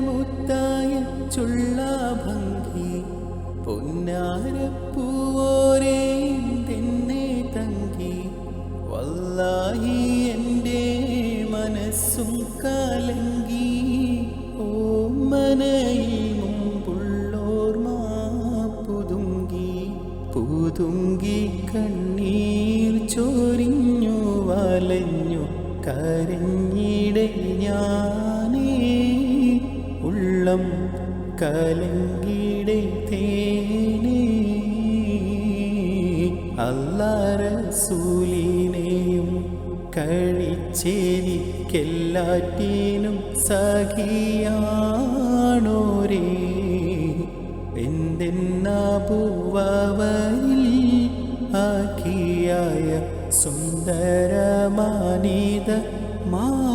മുത്തായ ചുള്ളഭംഗി പൊന്നാരപ്പൂവോരേ തന്നെ തങ്കി. വല്ലാഹി എന്റെ മനസ്സും കലങ്കി. പുതുങ്കി കണ്ണീർ ചോരിഞ്ഞു വലഞ്ഞു കരഞ്ഞിടെ ഞാനേ ഉള്ളം കലങ്കിടെ അല്ലാറ സൂലിനെയും കഴിച്ചേരിക്കെല്ലാറ്റീനും സഖിയാണോരേ. എന്തെന്നാപൂവയിൽ ആക്കിയായ സുന്ദരമാനിത മാ